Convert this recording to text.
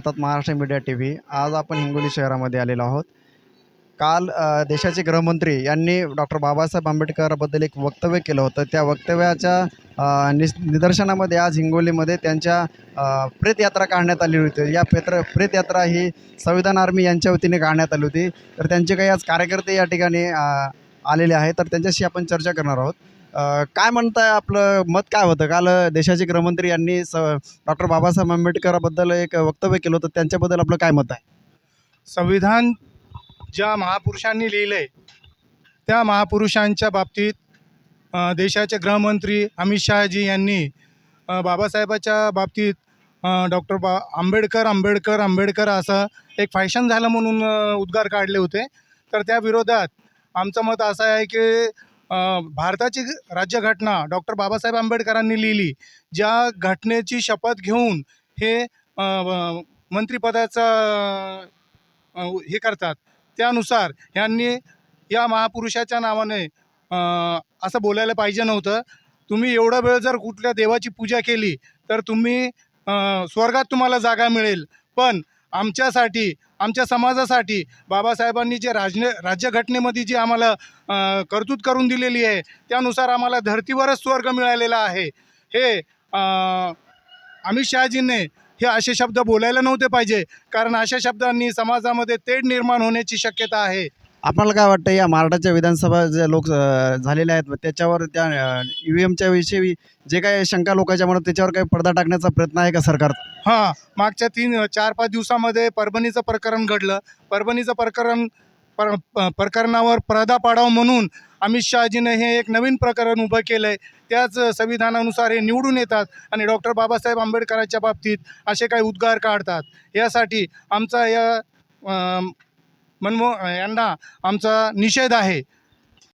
आता Maharashtra media T V आज आपण हिंगोली शहरामध्ये आलेलो आहोत. काल देशाचे गृहमंत्री यांनी डॉक्टर बाबासाहेब आंबेडकरबद्दल एक वक्तव्य केलं होतं. त्या वक्तव्याच्या नि निस निदर्शनामध्ये आज हिंगोलीमध्ये त्यांच्या प्रेतयात्रा काढण्यात आली होती. या पेत्र प्रेतयात्रा ही संविधान आर्मी यांच्या वतीने काढण्यात आली होती. तर त्यांचे काही आज कार्यकर्ते या ठिकाणी आलेले आहेत. तर त्यांच्याशी आपण चर्चा करणार आहोत. काय म्हणताय आपलं? मत काय होतं? काल देशाचे गृहमंत्री यांनी स डॉक्टर बाबासाहेब आंबेडकराबद्दल एक वक्तव्य केलं होतं. त्यांच्याबद्दल आपलं काय मत आहे? संविधान ज्या महापुरुषांनी लिहिलं आहे त्या महापुरुषांच्या बाबतीत अ, देशाचे गृहमंत्री अमित शहाजी यांनी अ, बाबासाहेबाच्या बाबतीत डॉक्टर बा आंबेडकर आंबेडकर आंबेडकर असं एक फॅशन झालं म्हणून अ, उद्गार काढले होते. तर त्या विरोधात आमचं मत असं आहे की भारताची राज्यघटना डॉक्टर बाबासाहेब आंबेडकरांनी लिहिली ज्या घटनेची शपथ घेऊन हे मंत्रिपदाचा हे करतात. त्यानुसार यांनी या महापुरुषाच्या नावाने असं बोलायला पाहिजे नव्हतं. तुम्ही एवढा वेळ जर कुठल्या देवाची पूजा केली तर तुम्ही स्वर्गात तुम्हाला जागा मिळेल. पण आमच्यासाठी आमच्या समाजासाठी बाबासाहेबांनी जे राजने राज्यघटनेमध्ये जी आम्हाला कर्तूत करून दिलेली आहे त्यानुसार आम्हाला धर्तीवरच स्वर्ग मिळालेला आहे. हे अमित शहाजींनी हे असे शब्द बोलायला नव्हते पाहिजे कारण अशा शब्दांनी समाजामध्ये तेढ निर्माण होण्याची शक्यता आहे. आपल्याला काय वाटतं या महाराष्ट्राच्या विधानसभा जे लोक झालेल्या आहेत त्याच्यावर त्या ई व्ही एमच्या विषयी जे काही शंका लोकांच्या मनात त्याच्यावर काही पडदा टाकण्याचा प्रयत्न आहे का सरकार? हां मागच्या तीन चार पाच दिवसामध्ये परभणीचं प्रकरण घडलं. परभणीचं प्रकरण पर प- प्रकरणावर पडदा पाडावं म्हणून अमित शहाजीने हे एक नवीन प्रकरण उभं केलं आहे त्याच संविधानानुसार हे निवडून येतात आणि डॉक्टर बाबासाहेब आंबेडकरांच्या बाबतीत असे काही उद्गार काढतात. यासाठी आमचा या मनमो यांना आमचा निषेध आहे.